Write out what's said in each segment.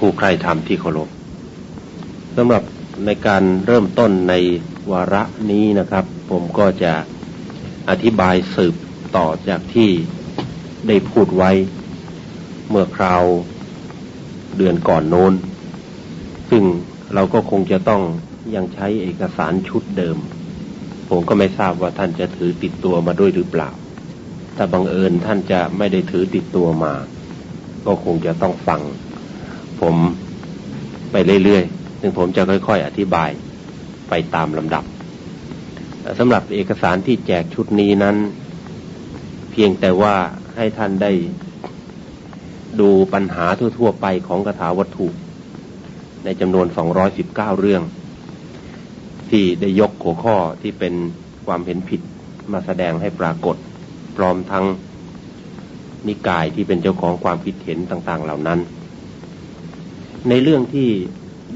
ผู้ใครธรรมที่เคารพสำหรับในการเริ่มต้นในวาระนี้นะครับ ผมก็จะอธิบายสืบต่อจากที่ได้พูดไว้ เมื่อคราวเดือนก่อนโน้น ซึ่งเราก็คงจะต้องยังใช้เอกสารชุดเดิม ผมก็ไม่ทราบว่าท่านจะถือติดตัวมาด้วยหรือเปล่าแต่บังเอิญท่านจะไม่ได้ถือติดตัวมา ก็คงจะต้องฟัง ผมไปเรื่อยๆ ซึ่งผมจะค่อยๆ อธิบายไปตามลำดับสำหรับเอกสารที่แจกชุดนี้นั้น เพียงแต่ว่าให้ท่านได้ดูปัญหาทั่วๆ ไปของคาถาวัตถุ ในจำนวน 219 เรื่อง ที่ได้ยกหัวข้อที่เป็นความเห็นผิดมาแสดงให้ปรากฏ พร้อมทั้งนิกายที่เป็นเจ้าของความคิดเห็นต่าง ๆ เหล่านั้น ในเรื่องที่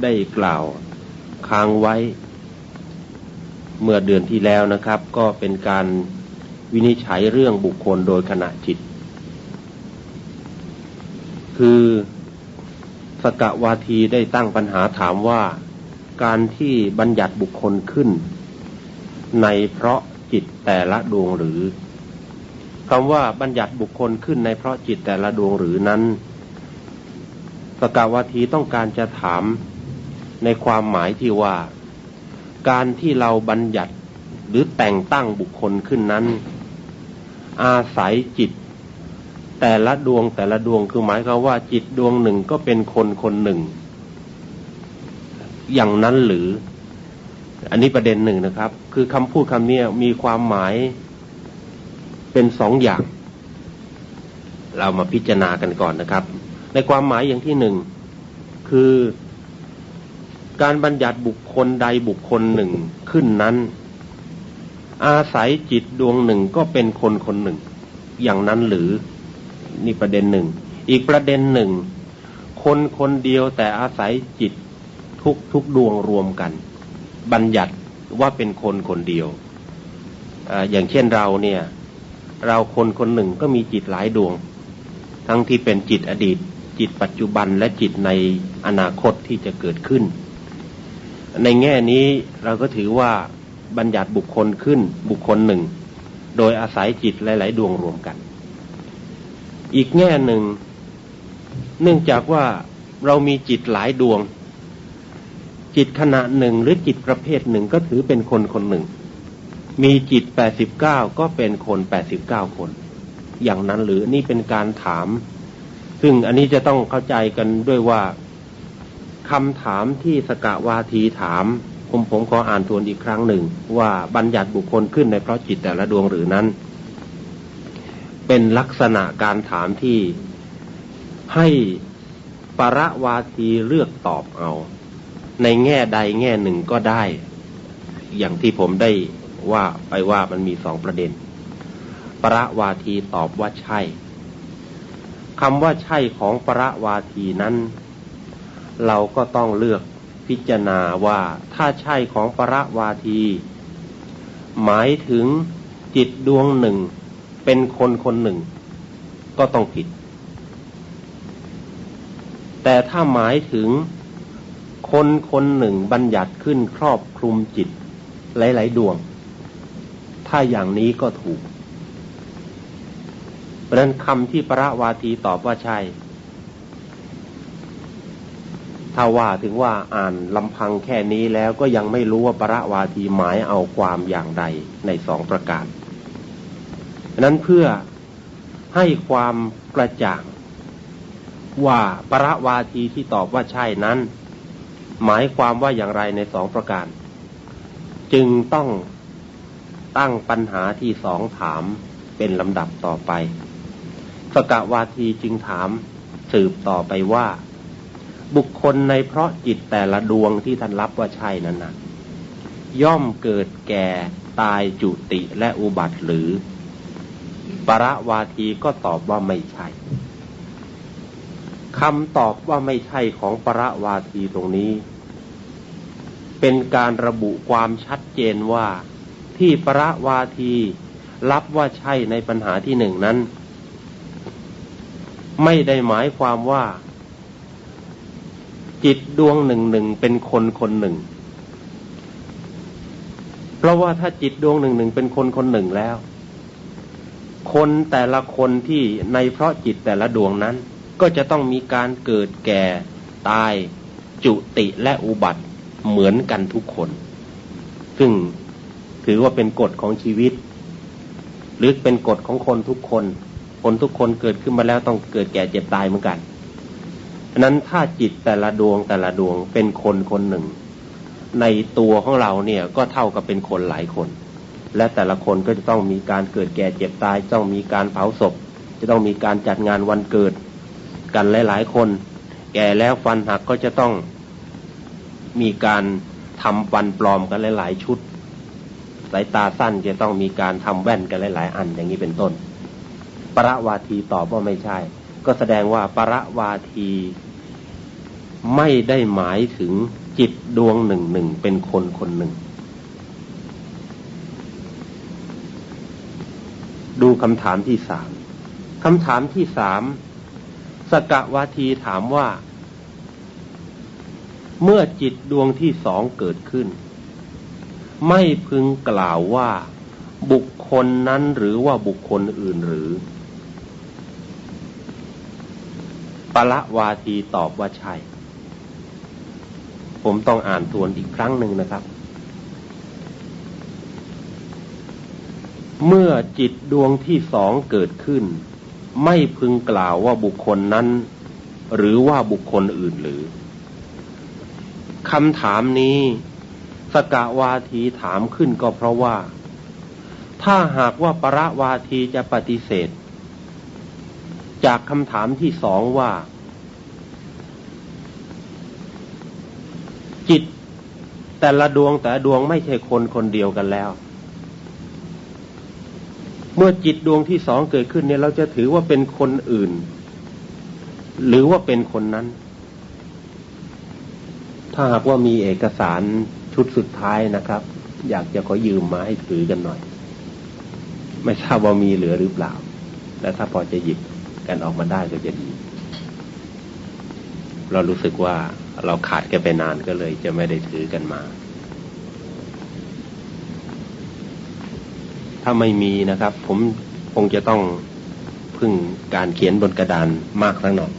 ได้กล่าวค้างไว้ เมื่อเดือนที่แล้วนะครับ ก็เป็นการวินิจฉัยเรื่องบุคคลโดยขณะจิต คือสกวาทีได้ตั้งปัญหาถามว่า การที่บัญญัติบุคคลขึ้น ในเพราะจิตแต่ละดวงหรือคำว่าบัญญัติบุคคลขึ้นในเพราะจิตแต่ละดวงหรือนั้น สกาวาทีต้องการจะถามในความหมายที่ว่า การที่เราบัญญัติหรือแต่งตั้งบุคคลขึ้นนั้น อาศัยจิต แต่ละดวงแต่ละดวงคือหมายความว่า จิตดวงหนึ่งก็เป็นคนคนหนึ่ง อย่างนั้นหรือ อันนี้ประเด็นหนึ่งนะครับ คือคำพูดคำนี้มีความหมายเป็นสองอย่าง เรามาพิจารณากันก่อนนะครับ ในความหมายอย่างที่หนึ่งคือการบัญญัติบุคคลใดบุคคลหนึ่งขึ้นนั้น อาศัยจิตดวงหนึ่งก็เป็นคนคนหนึ่ง อย่างนั้นหรือนี่ประเด็นหนึ่ง อีกประเด็นหนึ่ง คนคนเดียวแต่อาศัยจิตทุกทุกดวงรวมกัน บัญญัติว่าเป็นคนคนเดียวออย่างเช่นเราเนี่ย เราคนคนหนึ่งก็มีจิตหลายดวง ทั้งที่เป็นจิตอดีต จิตปัจจุบันและจิตในอนาคตที่จะเกิดขึ้น ในแง่นี้เราก็ถือว่าบัญญัติบุคคลขึ้นบุคคลหนึ่ง โดยอาศัยจิตหลาย ๆ ดวงรวมกัน อีกแง่หนึ่ง เนื่องจากว่าเรามีจิตหลายดวง จิตขณะหนึ่งหรือจิตประเภทหนึ่งก็ถือเป็นคนคนหนึ่ง มีจิตแปดสิบเก้าก็เป็นคนแปดสิบเก้าคน อย่างนั้นหรือนี่เป็นการถาม ซึ่งอันนี้จะต้องเข้าใจกันด้วยว่าคำถามที่สกาวาทีถามผมผมขออ่านทวนอีกครั้งหนึ่ง ว่าบัญญัติบุคคลขึ้นในเพราะจิตแต่ละดวงหรือนั้น เป็นลักษณะการถามที่ให้ปรวาทีเลือกตอบเอา ในแง่ใดแง่หนึ่งก็ได้ อย่างที่ผมได้ว่าไปว่ามันมีสองประเด็นประวาทีตอบว่าใช่ คำว่าใช่ของประวาทีนั้น เราก็ต้องเลือกพิจารณาว่าถ้าใช่ของประวาที หมายถึงจิตดวงหนึ่ง เป็นคนคนหนึ่ง ก็ต้องผิด แต่ถ้าหมายถึงคนคนหนึ่งบัญญัติขึ้นครอบคลุมจิต หลาย ๆ ดวง ถ้าอย่างนี้ก็ถูก เพราะนั้นคำที่ประวาทีตอบว่าใช่ ถ้าว่าถึงว่าอ่านลำพังแค่นี้แล้วก็ยังไม่รู้ว่าประวาทีหมายเอาความอย่างใดในสองประการนั้นเพื่อให้ความกระจ่าง ว่าประวาทีที่ตอบว่าใช่นั้น หมายความว่าอย่างไรในสองประการ จึงต้องตั้งปัญหาที่สองถามเป็นลำดับต่อไป สกวาทีจึงถามสืบต่อไปว่า บุคคลในเพราะจิตแต่ละดวงที่ท่านรับว่าใช่นั้นนะย่อมเกิดแก่ตายจุติและอุบัติหรือ ประวาทีก็ตอบว่าไม่ใช่คำตอบว่าไม่ใช่ของประวาทีตรงนี้ เป็นการระบุความชัดเจนว่าที่ประวาทีรับว่าใช่ในปัญหาที่หนึ่งนั้น ไม่ได้หมายความว่า จิตดวงหนึ่งหนึ่งเป็นคนคนหนึ่ง เพราะว่าถ้าจิตดวงหนึ่งหนึ่งเป็นคนคนหนึ่งแล้ว คนแต่ละคนที่ในเพราะจิตแต่ละดวงนั้น ก็จะต้องมีการเกิดแก่ตาย จุติและอุบัติเหมือนกันทุกคน ซึ่งถือว่าเป็นกฎของชีวิต หรือเป็นกฎของคนทุกคน คนทุกคนเกิดขึ้นมาแล้วต้องเกิดแก่เจ็บตายเหมือนกันฉะนั้นถ้าจิตแต่ละดวงแต่ละดวงเป็นคนคนหนึ่ง ในตัวของเราเนี่ยก็เท่ากับเป็นคนหลายคน และแต่ละคนก็จะต้องมีการเกิดแก่เจ็บตายต้องมีการเผาศพ จะต้องมีการจัดงานวันเกิด กันหลาย ๆ คน แก่แล้วฟันหักก็จะต้องมีการทำฟันปลอมกันหลาย ๆ ชุด สายตาสั้นจะต้องมีการทำแว่นกันหลาย ๆ อันอย่างนี้เป็นต้น ประวาทีตอบว่าไม่ใช่ ก็แสดงว่าประวาทีไม่ได้หมายถึงจิตดวงหนึ่งหนึ่งเป็นคนคนหนึ่ง ดูคำถามที่สามคำถามที่สามสกะวาทีถามว่า เมื่อจิตดวงที่สองเกิดขึ้น ไม่พึงกล่าวว่า บุคคลนั้นหรือว่าบุคคลอื่นหรือ ปละวาทีตอบว่าใช่ ผมต้องอ่านทวนอีกครั้งหนึ่งนะครับ เมื่อจิตดวงที่สองเกิดขึ้น ไม่พึงกล่าวว่าบุคคลนั้น หรือว่าบุคคลอื่นหรือคำถามนี้สกาวาทีถามขึ้นก็เพราะว่า ถ้าหากว่าประวาทีจะปฏิเสธ จากคำถามที่สองว่า จิตแต่ละดวงแต่ดวงไม่ใช่คนคนเดียวกันแล้ว เมื่อจิตดวงที่สองเกิดขึ้นเนี่ยเราจะถือว่าเป็นคนอื่น หรือว่าเป็นคนนั้น ถ้าหากว่ามีเอกสารชุดสุดท้ายนะครับ อยากจะขอยืมมาให้ถือกันหน่อย ไม่ทราบว่ามีเหลือหรือเปล่าและถ้าพอจะหยิบ กันออกมาได้ก็จะดี เรารู้สึกว่าเราขาดกันไปนานก็เลยจะไม่ได้ถือกันมา ถ้าไม่มีนะครับ ผมคงจะต้องพึ่งการเขียนบนกระดานมากสักหน่อย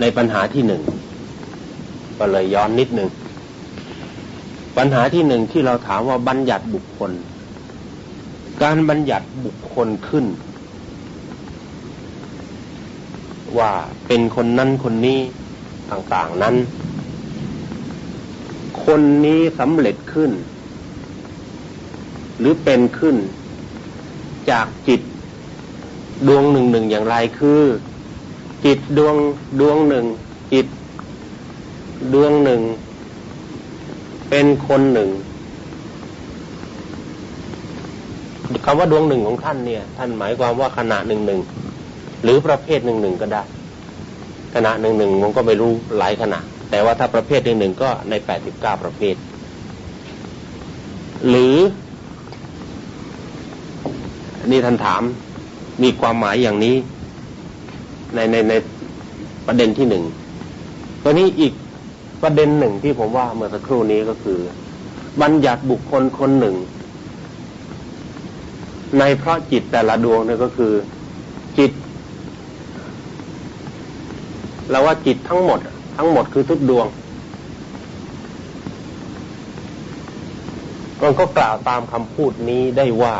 ในปัญหาที่หนึ่งก็เลยย้อนนิดหนึ่งปัญหาที่หนึ่งที่เราถามว่าบัญญัติบุคคล การบัญญัติบุคคลขึ้น ว่าเป็นคนนั้นคนนี้ต่างๆนั้น คนนี้สำเร็จขึ้น หรือเป็นขึ้น จากจิตดวงหนึ่งหนึ่งอย่างไรคือ จิตดวงดวงหนึ่ง จิต ดวงหนึ่ง เป็นคนหนึ่ง คำว่าดวงหนึ่งของท่านเนี่ย ท่านหมายความว่าขณะหนึ่งหนึ่งหรือประเภทหนึ่งหนึ่งก็ได้ ขณะหนึ่งหนึ่งมันก็ไม่รู้หลายขณะ แต่ว่าถ้าประเภทหนึ่งหนึ่งก็ในแปดสิบเก้าประเภท หรือ นี่ท่านถามมีความหมายอย่างนี้ ในในในประเด็นที่หนึ่งตัวนี้อีกประเด็นหนึ่งที่ผมว่าเมื่อสักครู่นี้ก็คือ บัญญัติบุคคลคนหนึ่ง ในเพราะจิตแต่ละดวงเนี่ยก็คือจิตเราว่าจิตทั้งหมด ทั้งหมดคือทุกดวงมันก็กล่าวตามคำพูดนี้ได้ว่า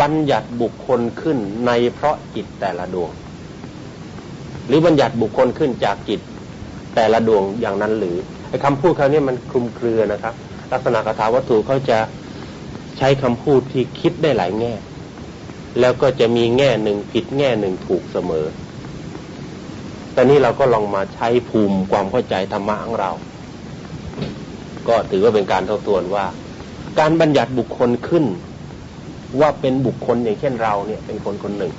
บัญญัติบุคคลขึ้นในเพราะจิตแต่ละดวง หรือบัญญัติบุคคลขึ้นจากจิตแต่ละดวงอย่างนั้นหรือไอ้คำพูดคราวนี้มันคลุมเครือนะครับ ลักษณะคาถาวัตถุเขาจะ ใช้คำพูดที่คิดได้หลายแง่ แล้วก็จะมีแง่หนึ่งผิดแง่หนึ่งถูกเสมอแต่นี้เราก็ลองมาใช้ภูมิความเข้าใจธรรมะของเรา ก็ถือว่าเป็นการทบทวนว่า การบัญญัติบุคคลขึ้น ว่าเป็นบุคคลอย่างเช่นเราเนี่ย เป็นคนคนหนึ่ง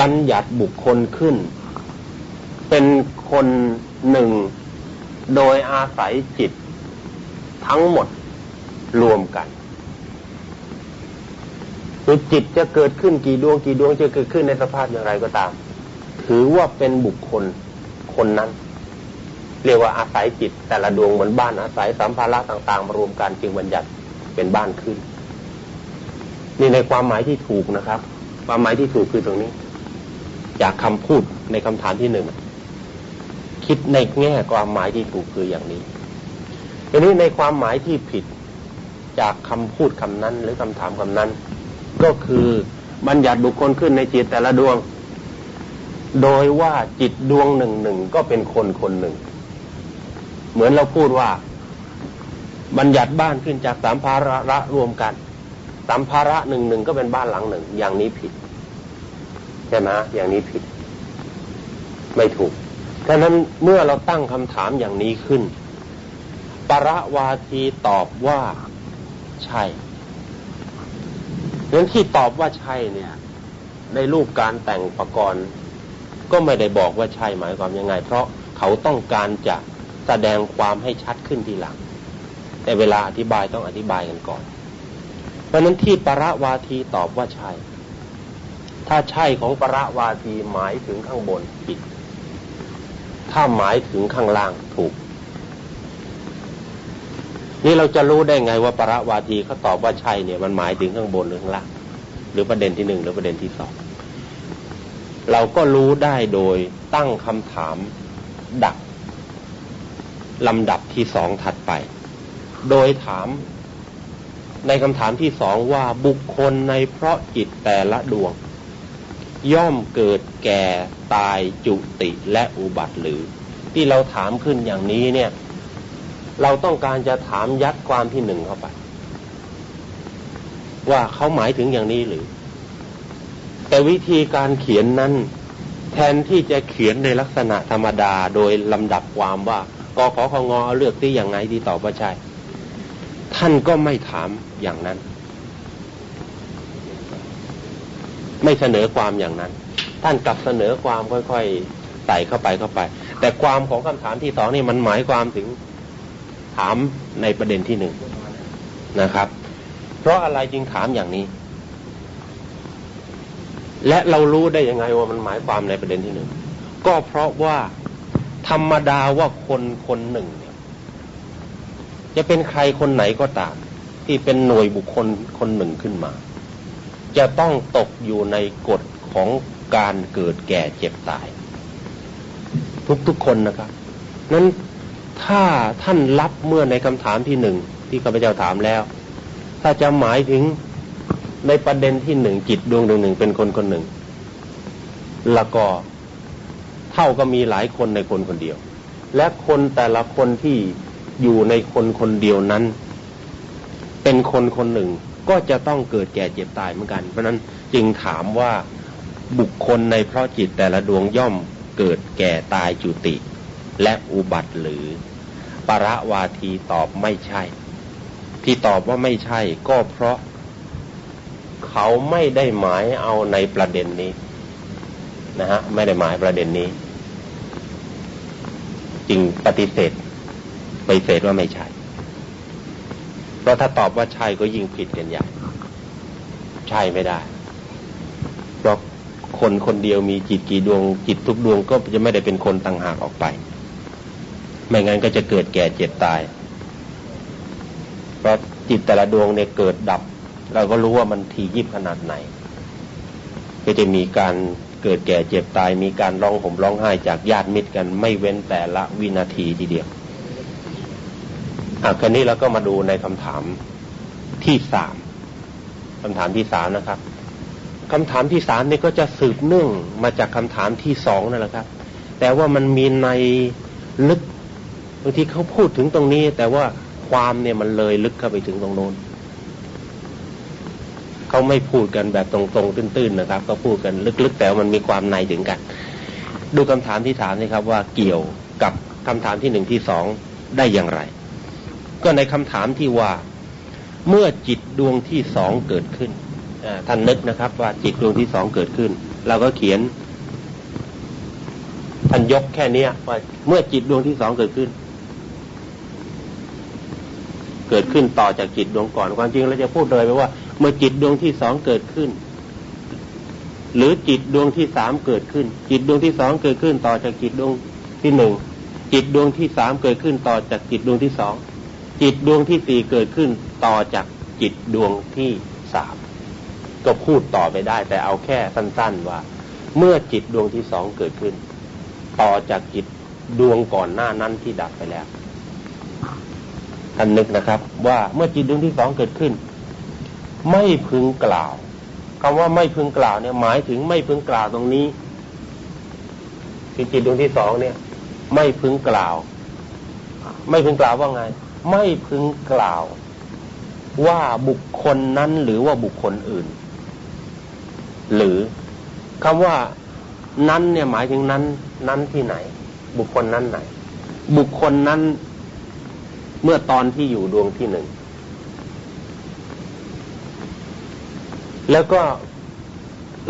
บัญญัติบุคคลขึ้น เป็นคนหนึ่งโดยอาศัยจิตทั้งหมด รวมกันคือจิตจะเกิดขึ้นกี่ดวงกี่ดวงจะเกิดขึ้นในสภาพอย่างไรก็ตาม ถือว่าเป็นบุคคลคนนั้น เรียกว่าอาศัยจิต แต่ละดวงเหมือนบ้านอาศัยสัมภาระต่างๆ มารวมกันจึงบัญญัติเป็นบ้านขึ้น นี่ในความหมายที่ถูกนะครับ ความหมายที่ถูกคือตรงนี้ จากคำพูดในคำถามที่หนึ่งคิดในแง่ความหมายที่ถูกคืออย่างนี้ทีนี้ในความหมายที่ผิด จากคำพูดคำนั้น หรือคำถามคำนั้น ก็คือบัญญัติบุคคลขึ้นในจิตแต่ละดวง โดยว่าจิตดวงหนึ่งหนึ่งก็เป็นคนคนหนึ่ง เหมือนเราพูดว่า บัญญัติบ้านขึ้นจากสามภาระรวมกันสามภาระหนึ่งหนึ่งก็เป็นบ้านหลังหนึ่ง อย่างนี้ผิดใช่ไหมอย่างนี้ผิด ไม่ถูกฉะนั้นเมื่อเราตั้งคำถามอย่างนี้ขึ้น ประวาทีตอบว่า ใช่นั้นที่ตอบว่าใช่เนี่ย ในรูปการแต่งประกรณ์ ก็ไม่ได้บอกว่าใช่หมายความยังไง เพราะเขาต้องการจะแสดงความให้ชัดขึ้นทีหลัง แต่เวลาอธิบายต้องอธิบายกันก่อน เพราะนั้นที่ประวาทีตอบว่าใช่ ถ้าใช่ของประวาทีหมายถึงข้างบนผิด ถ้าหมายถึงข้างล่างถูก นี่เราจะรู้ได้ไงว่าประวาทีเขาตอบว่าใช่เนี่ยมันหมายถึงข้างบนหรือข้างล่างหรือประเด็นที่หนึ่งหรือประเด็นที่สองเราก็รู้ได้โดยตั้งคำถามดักลำดับที่สองถัดไป โดยถามในคำถามที่สองว่าบุคคลในเพราะจิตแต่ละดวง ย่อมเกิดแก่ตายจุติและอุบัติหรือ ที่เราถามขึ้นอย่างนี้เนี่ย เราต้องการจะถามยัดความที่หนึ่งเข้าไป ว่าเขาหมายถึงอย่างนี้หรือ แต่วิธีการเขียนนั้น แทนที่จะเขียนในลักษณะธรรมดาโดยลำดับความว่ากขอของงอเลือกที่อย่างไงที่ตอบว่าใช่ท่านก็ไม่ถามอย่างนั้น ไม่เสนอความอย่างนั้น ท่านกลับเสนอความค่อยๆใส่เข้าไปเข้าไป แต่ความของคำถามที่สองนี่มันหมายความถึง ถามในประเด็นที่หนึ่งนะครับ เพราะอะไรจึงถามอย่างนี้ และเรารู้ได้ยังไงว่ามันหมายความในประเด็นที่หนึ่งก็เพราะว่าธรรมดาว่าคนคนหนึ่งเนี่ยจะเป็นใครคนไหนก็ตาม ที่เป็นหน่วยบุคคลคนหนึ่งขึ้นมา จะต้องตกอยู่ในกฎของการเกิดแก่เจ็บตาย ทุกๆคนนะครับนั้น ถ้าท่านรับเมื่อในคำถามที่หนึ่งที่ข้าพเจ้าถามแล้ว ถ้าจะหมายถึงในประเด็นที่หนึ่งจิตดวงดวงหนึ่งเป็นคนคนหนึ่ง แล้วก็เท่าก็มีหลายคนในคนคนเดียว และคนแต่ละคนที่อยู่ในคนคนเดียวนั้น เป็นคนคนหนึ่งก็จะต้องเกิดแก่เจ็บตายเหมือนกัน เพราะนั้นจึงถามว่าบุคคลในเพราะจิตแต่ละดวงย่อมเกิดแก่ตายจุติ และอุบัติหรือ ปรวาทีตอบไม่ใช่ ที่ตอบว่าไม่ใช่ ก็เพราะเขาไม่ได้หมายเอาในประเด็นนี้นะฮะไม่ได้หมายประเด็นนี้ จึงปฏิเสธไปเสธว่าไม่ใช่ เพราะถ้าตอบว่าใช่ก็ยิ่งผิดกันใหญ่ ใช่ไม่ได้ เพราะคนคนเดียวมีจิตกี่ดวงจิตทุกดวงก็จะไม่ได้เป็นคนต่างหากออกไป ไม่งั้นก็จะเกิดแก่เจ็บตาย เพราะจิตแต่ละดวงเนี่ยเกิดดับ เราก็รู้ว่ามันทียิบขนาดไหน ก็จะมีการเกิดแก่เจ็บตาย มีการร้องห่มร้องไห้จากญาติมิตรกัน ไม่เว้นแต่ละวินาทีทีเดียวอะคราวนี้เราก็มาดูในคำถามที่สามคำถามที่สามนะครับคำถามที่สามนี่ก็จะสืบเนื่องมาจากคำถามที่สองนั่นแหละครับ แต่ว่ามันมีในลึก บางทีเขาพูดถึงตรงนี้ แต่ว่าความเนี่ยมันเลยลึกเข้าไปถึงตรงโน้นเขาไม่พูดกันแบบตรงๆตื้นๆนะครับเขาพูดกันลึกๆ แต่มันมีความในถึงกัน ดูคำถามที่ถามนี่ครับว่าเกี่ยวกับคำถามที่หนึ่งที่สองได้อย่างไร ก็ในคำถามที่ว่าเมื่อจิตดวงที่สองเกิดขึ้นท่านนึกนะครับ ว่าจิตดวงที่สองเกิดขึ้น เราก็เขียนท่านยกแค่นี้ว่าเมื่อจิตดวงที่สองเกิดขึ้น เกิดขึ้นต่อจากจิตดวงก่อน ความจริงเราจะพูดเลยไปว่า เมื่อจิตดวงที่สองเกิดขึ้น หรือจิตดวงที่สามเกิดขึ้น จิตดวงที่สองเกิดขึ้นต่อจากจิตดวงที่หนึ่งจิตดวงที่สามเกิดขึ้นต่อจากจิตดวงที่สองจิตดวงที่สี่เกิดขึ้นต่อจากจิตดวงที่สามก็พูดต่อไปได้ แต่เอาแค่สั้น ๆว่า เมื่อจิตดวงที่สองเกิดขึ้น ต่อจากจิตดวงก่อนหน้านั้นที่ดับไปแล้ว ท่านนึกนะครับ ว่าเมื่อจิตดวงที่สองเกิดขึ้น ไม่พึงกล่าวคำว่าไม่พึงกล่าวเนี่ย หมายถึงไม่พึงกล่าวตรงนี้คือจิตดวงที่สองเนี่ย ไม่พึงกล่าว ไม่พึงกล่าวว่าไง ไม่พึงกล่าว ว่าบุคคลนั้นหรือว่าบุคคลอื่น หรือคำว่านั้นเนี่ยหมายถึงนั้น นั้นที่ไหน บุคคลนั้นไหน บุคคลนั้น เมื่อตอนที่อยู่ดวงที่หนึ่ง แล้วก็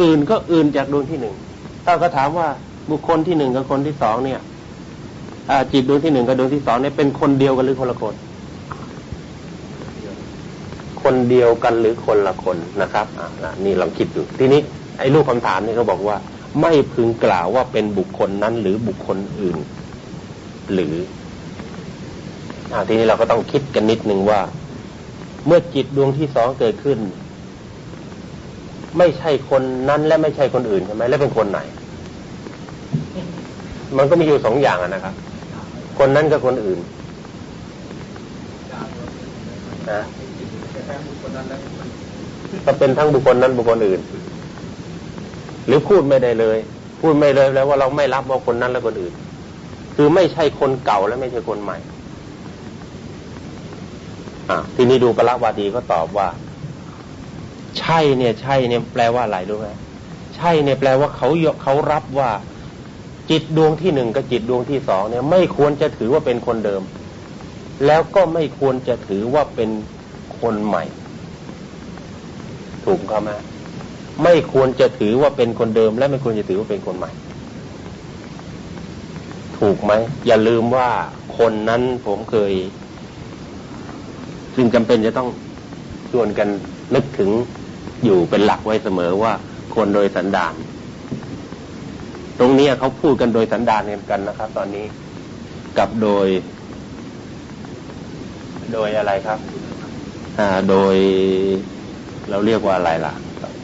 อื่นก็อื่นจากดวงที่หนึ่ง ถ้าก็ถามว่าบุคคลที่หนึ่งกับคนที่สองเนี่ยจิตดวงที่หนึ่งกับดวงที่สองเนี่ยเป็นคนเดียวกันหรือคนละคน คนเดียวกันหรือคนละคนนะครับอ่านี่ลองคิดดูทีนี้ ไอ้ลูกคำถามนี่เขาบอกว่า ไม่พึงกล่าวว่าเป็นบุคคลนั้นหรือบุคคลอื่น หรือ ทีนี้เราก็ต้องคิดกันนิดนึงว่า เมื่อจิตดวงที่สองเกิดขึ้น ไม่ใช่คนนั้นและไม่ใช่คนอื่นใช่ไหมและเป็นคนไหน มันก็มีอยู่สองอย่างนะครับ คนนั้นกับคนอื่นนะก็เป็นทั้งบุคคลนั้นบุคคลอื่น หรือพูดไม่ได้เลย พูดไม่เลยแล้วว่าเราไม่รับว่าคนนั้นและคนอื่น คือไม่ใช่คนเก่าและไม่ใช่คนใหม่ อ่าทีนี้ดูปรวาดีก็ตอบว่า ใช่เนี่ย ใช่เนี่ยแปลว่าอะไรรู้ไหมใช่เนี่ยแปลว่าเขาเขารับว่าจิตดวงที่หนึ่งกับจิตดวงที่สองเนี่ย ไม่ควรจะถือว่าเป็นคนเดิม แล้วก็ไม่ควรจะถือว่าเป็นคนใหม่ ถูกครับไหมไม่ควรจะถือว่าเป็นคนเดิม และไม่ควรจะถือว่าเป็นคนใหม่ ถูกไหมอย่าลืมว่าคนนั้นผมเคย ซึ่งจำเป็นจะต้องชวนกันนึกถึงอยู่เป็นหลักไว้เสมอว่าคนโดยสันดาน ตรงนี้เขาพูดกันโดยสันดานกันนะครับ ตอนนี้กับโดย โดยอะไรครับ อ่า โดยเราเรียกว่าอะไรล่ะ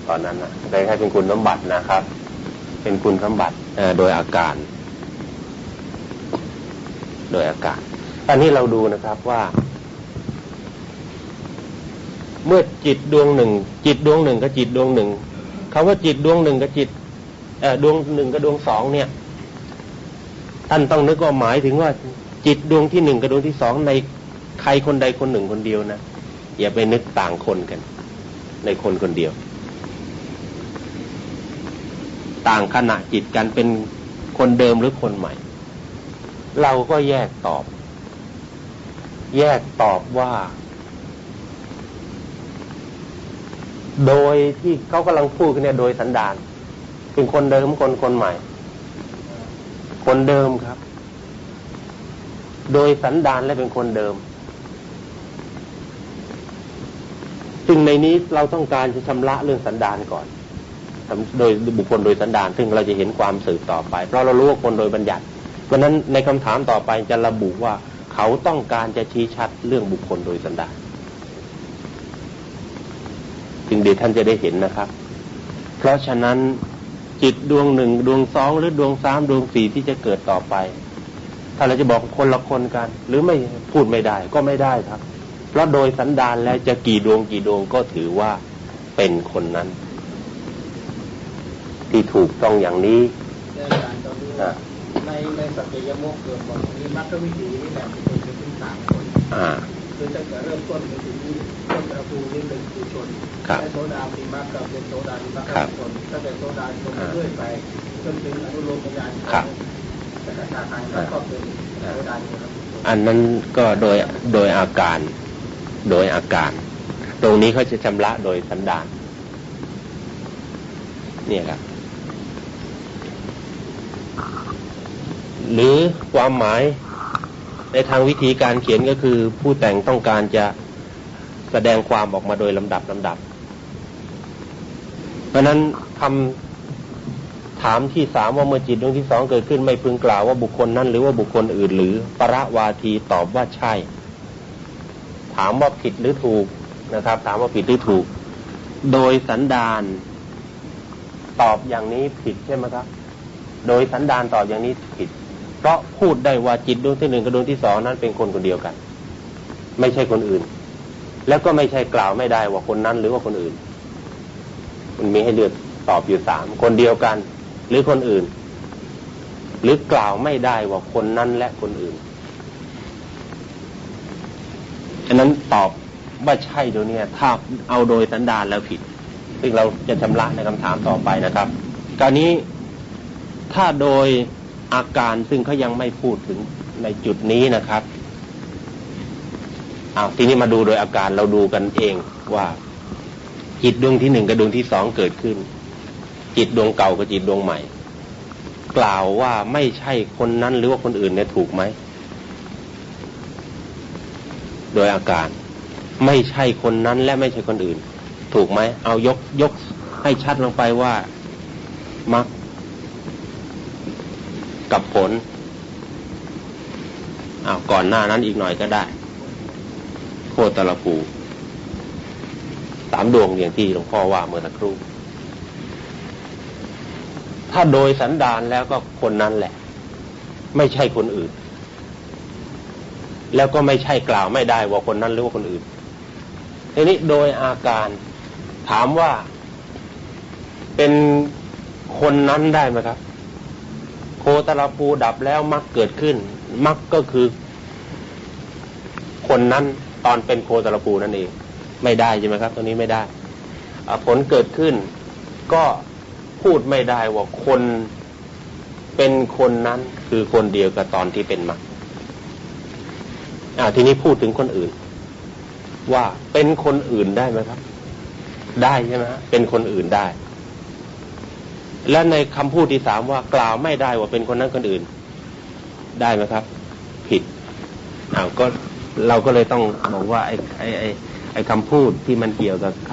ตอนนั้นนะแต่ให้เป็นคุณสมบัตินะครับ เป็นคุณสมบัติโดยอาการ โดยอาการอันนี้เราดูนะครับว่า เมื่อจิตดวงหนึ่ง จิตดวงหนึ่งกับจิตดวงหนึ่งคาว่าจิตดวงหนึ่งกับจิตดวงหนึ่งกับดวงสองเนี่ย ท่านต้องนึกว่าหมายถึงว่า จิตดวงที่หนึ่งกับดวงที่สองในใครคนใดคนหนึ่งคนเดียวนะอย่าไปนึกต่างคนกัน ในคนคนเดียว ต่างขณะจิตกันเป็นคนเดิมหรือคนใหม่ เราก็แยกตอบ แยกตอบว่า โดยที่เขากำลังพูดกันเนี่ยโดยสันดานเป็นคนเดิมคนคนใหม่ คนเดิมครับ โดยสันดานและเป็นคนเดิมซึ่งในนี้เราต้องการจะชำระเรื่องสันดานก่อนโดยบุคคลโดยสันดาน ซึ่งเราจะเห็นความสืบต่อไป เพราะเรารู้ว่าคนโดยบัญญัติเพราะนั้นในคำถามต่อไปจะระบุว่าเขาต้องการจะชี้ชัดเรื่องบุคคลโดยสันดาน จึงเดี๋ยวท่านจะได้เห็นนะครับ เพราะฉะนั้นจิตดวงหนึ่งดวงสองหรือดวงสามดวงสี่ที่จะเกิดต่อไป ถ้าเราจะบอกคนละคนกัน หรือไม่พูดไม่ได้ก็ไม่ได้ครับ เพราะโดยสันดานแล้วจะกี่ดวงกี่ดวงก็ถือว่าเป็นคนนั้น ที่ถูกต้องอย่างนี้ในในสัจยมกเกิดบอกมีมรรควิถีนี่แหละเป็นเป็นสามคน คือตั้งแต่เริ่มต้นไปถึงต้นประตูนี้เป็นปุชนและโซดามีมรรคกับเป็นโซดามีมรรคผลตั้งแต่โซดาจนเรื่อยไปจนถึงอนุโลมญาณแต่กระชาทางแล้วก็เป็นโซดาอันนั้นก็โดยโดยอาการโดยอาการ ตรงนี้เขาจะชำระโดยสันดานเนี่ยครับ หรือความหมาย ในทางวิธีการเขียนก็คือ ผู้แต่งต้องการจะแสดงความออกมาโดยลำดับลำดับ เพราะนั้นคำถามที่สามว่าเมื่อจิตดวงที่สองเกิดขึ้นไม่พึงกล่าวว่าบุคคลนั้น หรือว่าบุคคลอื่น หรือประวาทีตอบว่าใช่ ถามว่าผิดหรือถูกนะครับ ถามว่าผิดหรือถูก โดยสันดานตอบอย่างนี้ผิดใช่ไหมครับ โดยสันดานตอบอย่างนี้ผิด เพราะพูดได้ว่าจิตดวงที่หนึ่งกับดวงที่สองนั้นเป็นคนคนเดียวกัน ไม่ใช่คนอื่น แล้วก็ไม่ใช่กล่าวไม่ได้ว่าคนนั้นหรือว่าคนอื่น มันมีให้เลือกตอบอยู่สามคนเดียวกัน หรือคนอื่น หรือกล่าวไม่ได้ว่าคนนั้นและคนอื่นฉะนั้นตอบว่าใช่เดี๋ยวนี้ถ้าเอาโดยสันดานแล้วผิด ซึ่งเราจะชำระในคำถามต่อไปนะครับ การนี้ถ้าโดย อาการซึ่งเขายังไม่พูดถึงในจุดนี้นะครับเอาทีนี้มาดูโดยอาการเราดูกันเองว่าจิตดวงที่หนึ่งกับดวงที่สองเกิดขึ้น จิตดวงเก่ากับจิตดวงใหม่ กล่าวว่าไม่ใช่คนนั้นหรือว่าคนอื่นเนี่ยถูกไหมโดยอาการไม่ใช่คนนั้นและไม่ใช่คนอื่น ถูกไหมเอายกยกให้ชัดลงไปว่ามัก กับผลอาก่อนหน้านั้นอีกหน่อยก็ได้ โคตรภูสามดวงอย่างที่หลวงพ่อว่าเมื่อสักครู่ ถ้าโดยสันดานแล้วก็คนนั้นแหละ ไม่ใช่คนอื่น แล้วก็ไม่ใช่กล่าวไม่ได้ว่าคนนั้นหรือว่าคนอื่นทีนี้โดยอาการถามว่าเป็นคนนั้นได้ไหมครับ ตรภูดับแล้วมักเกิดขึ้น มักก็คือ คนนั้นตอนเป็นโคตรภูนั่นเอง ไม่ได้ใช่ไหมครับตรงนี้ไม่ได้ผลเกิดขึ้น ก็พูดไม่ได้ว่าคนเป็นคนนั้นคือคนเดียวกับตอนที่เป็นมักทีนี้พูดถึงคนอื่น ว่าเป็นคนอื่นได้ไหมครับ ได้ใช่ไหมเป็นคนอื่นได้ และในคำพูดที่สามว่ากล่าวไม่ได้ว่าเป็นคนนั้นคนอื่น ได้ไหมครับ ผิดอ้าวก็เราก็เลยต้องบอกว่าไอ้ไอ้ไอ้ไอ้คำพูดที่มันเกี่ยวกับค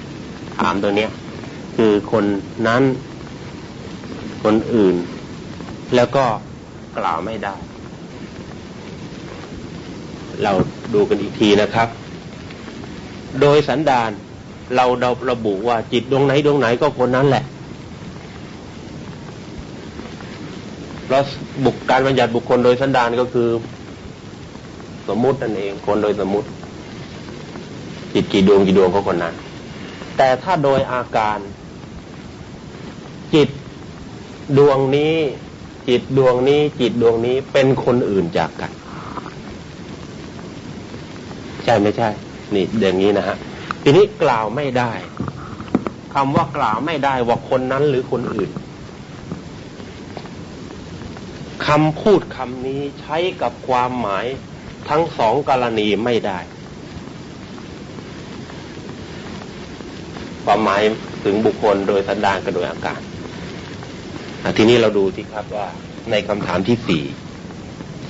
ำถามตัวเนี้ย คือคนนั้นคนอื่น แล้วก็กล่าวไม่ได้ เราดูกันอีกทีนะครับ โดยสันดานเราเราระบุว่าจิตดวงไหนดวงไหนก็คนนั้นแหละ เพราะบุกการบัญญัติบุคคลโดยสันดานก็คือ สมมุตินั่นเองคนโดยสมมุติจิตกี่ดวงกี่ดวงก็คนนั้น แต่ถ้าโดยอาการ จิตดวงนี้ จิตดวงนี้ จิตดวงนี้เป็นคนอื่นจากกัน ใช่ไม่ใช่ นี่อย่างนี้นะฮะทีนี้กล่าวไม่ได้คำว่ากล่าวไม่ได้ว่าคนนั้นหรือคนอื่น คำพูดคำนี้ใช้กับความหมายทั้งสองกรณีไม่ได้ ความหมายถึงบุคคลโดยสันดานกับโดยอาการทีนี้เราดูที่ครับว่าในคำถามที่สี่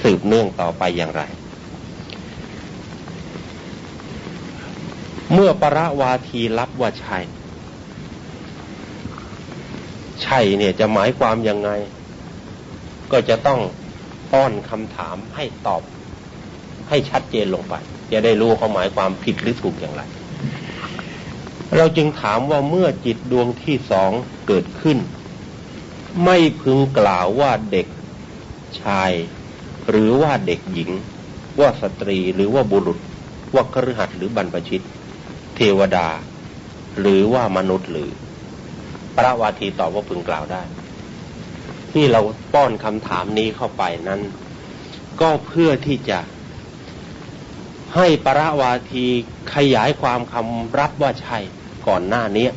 สืบเนื่องต่อไปอย่างไร เมื่อประวาทีรับว่าใช่ ใช่เนี่ยจะหมายความยังไง ก็จะต้องป้อนคำถามให้ตอบให้ชัดเจนลงไป จะได้รู้เขามหมายความผิดหรือถูกอย่างไร เราจึงถามว่าเมื่อจิตดวงที่สองเกิดขึ้น ไม่พึงกล่าวว่าเด็กชาย หรือว่าเด็กหญิง ว่าสตรีหรือว่าบุรุษ ว่าครหัสหรือบรรพชิต เทวดา หรือว่ามนุษย์หรือ พระวาทีตอบว่าพึงกล่าวได้ ที่เราป้อนคำถามนี้เข้าไปนั้น ก็เพื่อที่จะให้ปรวาทีขยายความคำรับว่าใช่ก่อนหน้านี้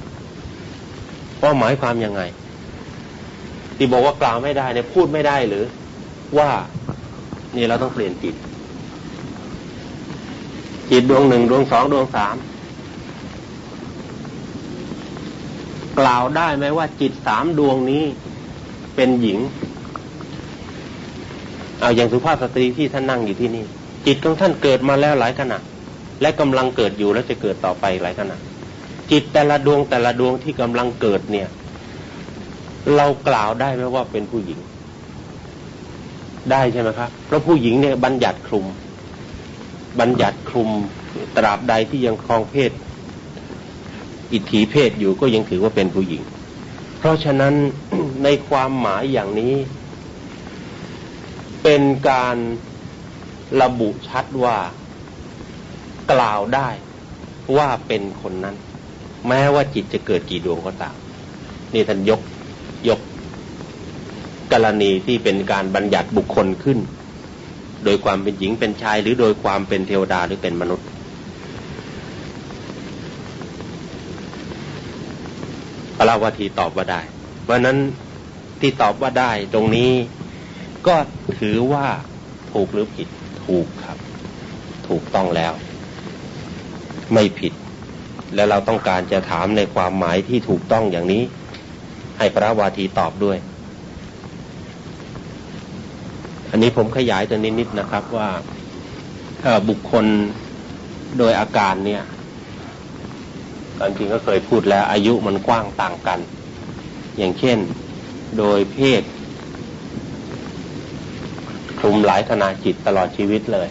ว่าหมายความยังไง ที่บอกว่ากล่าวไม่ได้เนี่ยพูดไม่ได้หรือ ว่านี่เราต้องเปลี่ยนจิต จิตดวงหนึ่งดวงสองดวงสามกล่าวได้ไหมว่าจิตสามดวงนี้ เป็นหญิง เอาอย่างสุภาพสตรีที่ท่านนั่งอยู่ที่นี่ จิตของท่านเกิดมาแล้วหลายขณะ และกำลังเกิดอยู่และจะเกิดต่อไปหลายขณะ จิตแต่ละดวงแต่ละดวงที่กำลังเกิดเนี่ย เรากล่าวได้ไหมว่าเป็นผู้หญิง ได้ใช่ไหมครับเพราะผู้หญิงเนี่ยบัญญัติคลุม บัญญัติคลุมตราบใดที่ยังครองเพศ อิทธิเพศอยู่ก็ยังถือว่าเป็นผู้หญิง ราะฉะนั้นในความหมายอย่างนี้ เป็นการระบุชัดว่า กล่าวได้ว่าเป็นคนนั้น แม้ว่าจิตจะเกิดกี่ดวงก็ตาม นี่ท่านยกยก กรณีที่เป็นการบัญญัติบุคคลขึ้น โดยความเป็นหญิงเป็นชายหรือโดยความเป็นเทวดาหรือเป็นมนุษย์ ระวทีตอบว่าได้ เพราะนั้นที่ตอบว่าได้ตรงนี้ก็ถือว่าถูกหรือผิดถูกครับ ถูกต้องแล้ว ไม่ผิด แล้วเราต้องการจะถามในความหมายที่ถูกต้องอย่างนี้ ให้พระวาทีตอบด้วย อันนี้ผมขยายตัวนิดนิดนะครับว่าบุคคลโดยอาการเนี่ย ตอนจริงก็เคยพูดแล้ว อายุมันกว้างต่างกัน อย่างเช่นโดยเพศคลุมหลายธนาจิตตลอดชีวิตเลย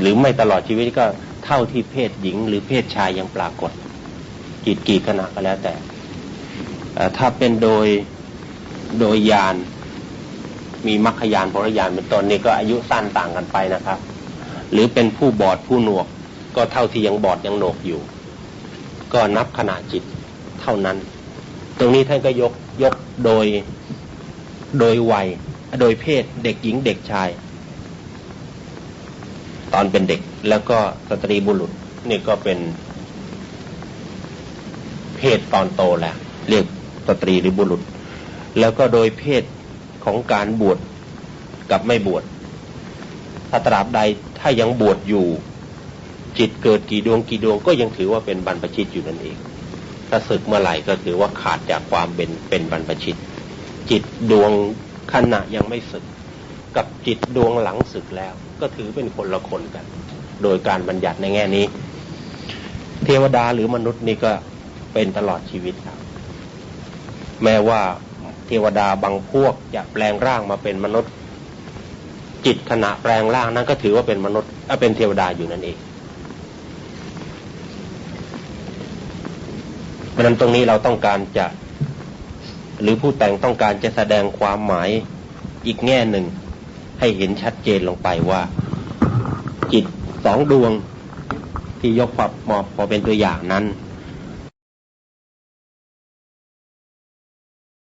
หรือไม่ตลอดชีวิตก็เท่าที่เพศหญิง หรือเพศชายยังปรากฏจิตกี่ขณะก็แล้วแต่ถ้าเป็นโดยโดยยานมีมรรคยานพรยานเป็นต้นนี่ก็อายุสั้นต่างกันไปนะครับ หรือเป็นผู้บอดผู้หนวก ก็เท่าที่ยังบอดยังหนวกอยู่ ก็นับขณะจิตเท่านั้น ตรงนี้ท่านก็ยกยกโดยโดยวัย โดยเพศเด็กหญิงเด็กชาย ตอนเป็นเด็กแล้วก็สตรีบุรุษนี่ก็เป็น เพศตอนโตแล้วเรียกสตรีหรือบุรุษ แล้วก็โดยเพศของการบวชกับไม่บวชถ้าตราบใดถ้ายังบวชอยู่ จิตเกิดกี่ดวงกี่ดวงก็ยังถือว่าเป็นบรรพชิตอยู่นั่นเอง ถ้าศึกเมื่อไหร่ก็ถือว่าขาดจากความเป็นเป็นบรรพชิต จิตดวงขณะยังไม่ศึก กับจิตดวงหลังศึกแล้ว ก็ถือเป็นคนละคนกัน โดยการบัญญัติในแง่นี้ เทวดาหรือมนุษย์นี่ก็เป็นตลอดชีวิตครับ แม้ว่าเทวดาบางพวกจะแปลงร่างมาเป็นมนุษย์ จิตขณะแปลงร่างนั้นก็ถือว่าเป็นมนุษย์เป็นเทวดาอยู่นั่นเอง เพ ราะนั้นตรงนี้เราต้องการจะ หรือผู้แต่งต้องการจะแสดงความหมายอีกแง่หนึ่ง ให้เห็นชัดเจนลงไปว่า จิตสองดวงที่ยกมอบพอเป็นตัวอย่างนั้น